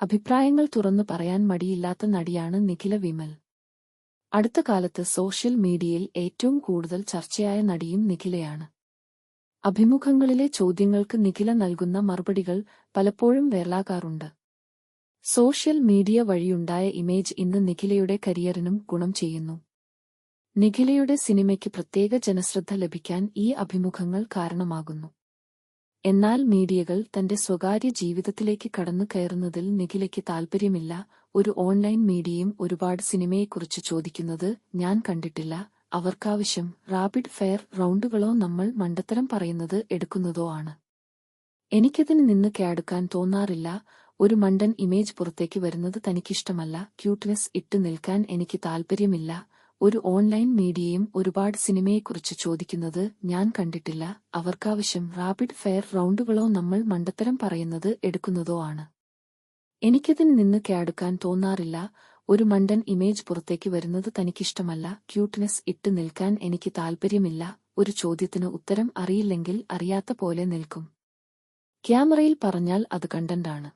അഭിപ്രായങ്ങൾ തുറന്നു പറയാൻ മടിയില്ലാത്ത നടിയാണ് നിഖില വിമൽ. അടുത്ത കാലത്ത് സോഷ്യൽ മീഡിയയിൽ ഏറ്റവും കൂടുതൽ ചർച്ചയായ നടിയും നിഖിലയാണ്. അഭിമുഖങ്ങളിലെ ചോദ്യങ്ങൾക്ക് നിഖില നൽകുന്ന മറുപടികൾ പലപ്പോഴും വേർലാകാറുണ്ട് സോഷ്യൽ മീഡിയ വഴിയുണ്ടായ ഇമേജ് ഇന്ന് നിഖിലയുടെ കരിയറിനും ഗുണം ചെയ്യുന്നു. നിഖിലയുടെ സിനിമയ്ക്ക് പ്രത്യേക ജനശ്രദ്ധ ലഭിക്കാൻ ഈ അഭിമുഖങ്ങൾ കാരണമാകുന്നു. എന്നാൽ മീഡിയകൾ തന്റെ സ്വകാര്യ ജീവിതത്തിലേക്ക് കടന്നു കയറുന്നതിൽ നിഖിലയ്ക്ക് താൽപ്പര്യമില്ല. ഒരു ഓൺലൈൻ മീഡിയയും ഒരുപാട് സിനിമയെക്കുറിച്ച് ചോദിക്കുന്നത് ഞാൻ കണ്ടിട്ടില്ല. അവർക്കാവശ്യം റാപ്പിഡ് ഫയർ റൗണ്ടുകളോ നമ്മൾ മണ്ടത്തരം പറയുന്നത് എടുക്കുന്നതോ ആണ്. എനിക്കതിന് നിന്ന് കേടുക്കാൻ തോന്നാറില്ല. ഒരു മണ്ടൻ ഇമേജ് പുറത്തേക്ക് വരുന്നത് തനിക്കിഷ്ടമല്ല. ക്യൂട്ട്നെസ് ഇട്ട് നിൽക്കാൻ എനിക്ക് താൽപ്പര്യമില്ല. ഒരു ഓൺലൈൻ മീഡിയയും ഒരുപാട് സിനിമയെക്കുറിച്ച് ചോദിക്കുന്നത് ഞാൻ കണ്ടിട്ടില്ല. അവർക്കാവശ്യം റാപ്പിഡ് ഫയർ റൗണ്ടുകളോ നമ്മൾ മണ്ടത്തരം പറയുന്നത് എടുക്കുന്നതോ ആണ്. എനിക്കതിൽ നിന്ന് കേടുക്കാൻ തോന്നാറില്ല. ഒരു മണ്ടൻ ഇമേജ് പുറത്തേക്ക് വരുന്നത് തനിക്കിഷ്ടമല്ല. ക്യൂട്ട്നെസ് ഇട്ട് നിൽക്കാൻ എനിക്ക് താൽപ്പര്യമില്ല. ഒരു ചോദ്യത്തിന് ഉത്തരം അറിയില്ലെങ്കിൽ അറിയാത്ത പോലെ നിൽക്കും. ക്യാമറയിൽ പറഞ്ഞാൽ അത് കണ്ടന്റാണ്.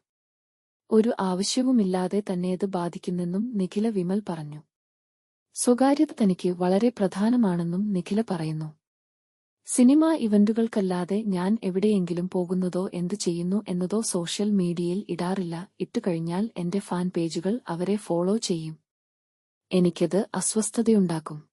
ഒരു ആവശ്യവുമില്ലാതെ തന്നെ അത് ബാധിക്കുന്നെന്നും നിഖില വിമൽ പറഞ്ഞു. സ്വകാര്യത തനിക്ക് വളരെ പ്രധാനമാണെന്നും നിഖില പറയുന്നു. സിനിമ ഇവന്റുകൾക്കല്ലാതെ ഞാൻ എവിടെയെങ്കിലും പോകുന്നതോ എന്തു ചെയ്യുന്നു എന്നതോ സോഷ്യൽ മീഡിയയിൽ ഇടാറില്ല. ഇട്ടുകഴിഞ്ഞാൽ എന്റെ ഫാൻ പേജുകൾ അവരെ ഫോളോ ചെയ്യും. എനിക്കത് അസ്വസ്ഥതയുണ്ടാക്കും.